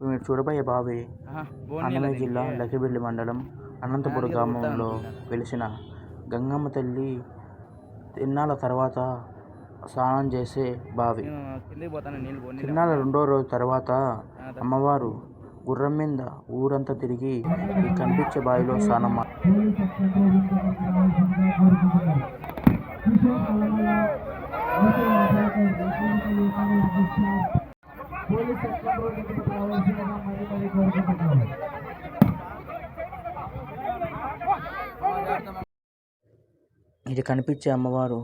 మీరు చూడబోయే బావి అన్నమయ్య జిల్లా. లక్కిబిల్లి మండలం అనంతపురం గ్రామంలో వెలిసిన గంగమ్మ తల్లి తిన్నాళ్ళ తర్వాత స్నానం చేసే బావి తిన్నాళ్ళ రెండో రోజు తర్వాత అమ్మవారు గుర్రం మీద ఊరంతా తిరిగి ఈ కనిపించే బావిలో స్నానం ఇది కనిపించే అమ్మవారు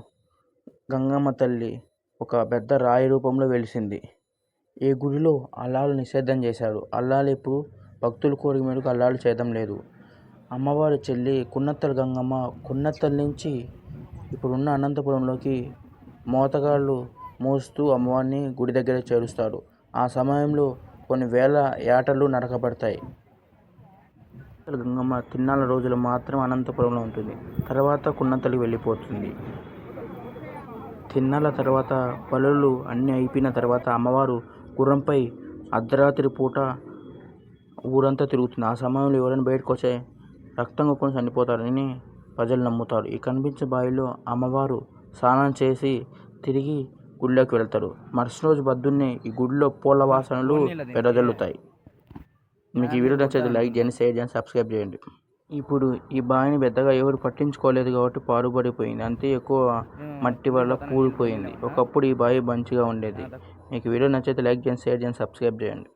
గంగమ్మ తల్లి ఒక పెద్ద రాయి రూపంలో వెలిసింది. ఈ గుడిలో అల్లాలు నిషేధం చేశారు? అల్లాలు ఇప్పుడు భక్తుల కోరిక మేరకు అల్లాలు చేయడం లేదు. అమ్మవారి చెల్లి కున్నత్తల్ గంగమ్మ కున్నత్తల్ నుంచి ఇప్పుడున్న అనంతపురంలోకి మోతగాళ్ళు మోస్తూ అమ్మవారిని గుడి దగ్గర చేరుస్తారు. ఆ సమయంలో కొన్ని వేల ఏటలు నరకబడతాయి. గంగమ్మ తిన్నాల రోజులు మాత్రం అనంతపురంలో ఉంటుంది. తర్వాత కున్నత్తలికి వెళ్ళిపోతుంది. తిన్నాల తర్వాత పనులు అన్నీ అయిపోయిన తర్వాత అమ్మవారు గుర్రంపై అర్ధరాత్రి పూట ఊరంతా తిరుగుతుంది. ఆ సమయంలో ఎవరైనా బయటకు వచ్చే రక్తం కొట్టుకొని చనిపోతారని ప్రజలు నమ్ముతారు. ఈ కనిపించే బావిలో అమ్మవారు స్నానం చేసి తిరిగి గుడిలోకి వెళ్తారు మరుసటి రోజు పొద్దున్నే ఈ గుడిలో పూల వాసనలు వెదజల్లుతాయి మీకు ఈ వీడియో నచ్చితే లైక్ చేయండి షేర్ చేయండి సబ్స్క్రైబ్ చేయండి. ఇప్పుడు ఈ బావిని పెద్దగా ఎవరు పట్టించుకోలేదు కాబట్టి పాడుపడిపోయింది. అంతే ఎక్కువ మట్టి వల్ల కూలిపోయింది. ఒకప్పుడు ఈ బావి మంచిగా ఉండేది. మీకు వీడియో నచ్చితే లైక్ చేయండి షేర్ చేయండి సబ్స్క్రైబ్ చేయండి.